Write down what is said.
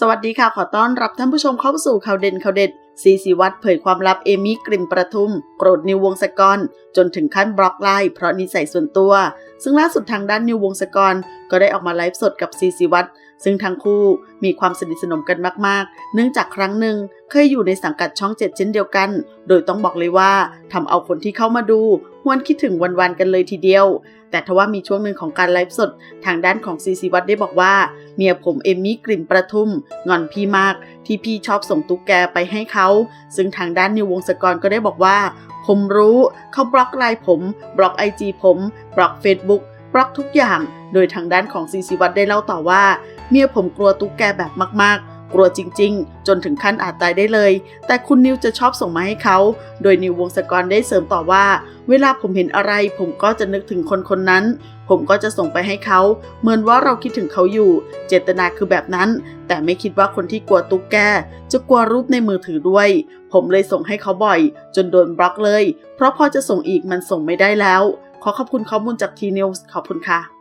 สวัสดีค่ะ ขอต้อนรับท่านผู้ชมเข้าสู่ข่าวเด่นข่าวเด็ดซีซีวัดเผยความลับเอมี่กลิ่นประทุม โกรธนิววงศกร จนถึงขั้นบล็อกไลน์เพราะนิสัยส่วนตัว ซึ่งล่าสุดทางด้านนิววงศกร ก็ได้ออกมาไลฟ์สดกับซีซีวัดซึ่งทั้งคู่มีความสนิทสนมกันมาก ๆ เนื่องจากครั้งหนึ่งเคยอยู่ในสังกัดช่องเจ็ดเช่นเดียวกัน โดยต้องบอกเลยว่าทำเอาคนที่เข้ามาดูหวนคิดถึงวัน ๆ กันเลยทีเดียว แต่ทว่ามีช่วงหนึ่งของการไลฟ์สด ทางด้านของซีซีวัดได้บอกว่า เมียผมเอมมี่กลิ่นประทุมงอนพี่มาก ที่พี่ชอบส่งตุ๊กแกไปให้เขา ซึ่งทางด้านนิววงศกรก็ได้บอกว่า ผมรู้เขาบล็อกไลน์ผม บล็อกไอจีผม บล็อก Facebook บ ล็อกทุกอย่าง โดยทางด้านของซีซีวัดได้เล่าต่อว่า เมียผมกลัวตุ๊กแกแบบมากๆ กลัวจริงๆ จนถึงขั้นอาจตายได้เลย แต่คุณนิวจะชอบส่งมาให้เขา โดยนิววงศกรได้เสริมต่อว่า เวลาผมเห็นอะไร ผมก็จะนึกถึงคนคนนั้น ผมก็จะส่งไปให้เขา เหมือนว่าเราคิดถึงเขาอยู่ เจตนาคือแบบนั้น แต่ไม่คิดว่าคนที่กลัวตุ๊กแก จะกลัวรูปในมือถือด้วย ผมเลยส่งให้เขาบ่อย จนโดนบล็อกเลย เพราะพอจะส่งอีกมันส่งไม่ได้แล้ว ขอขอบคุณข้อมูลจากทีนิวส์ขอบคุณค่ะ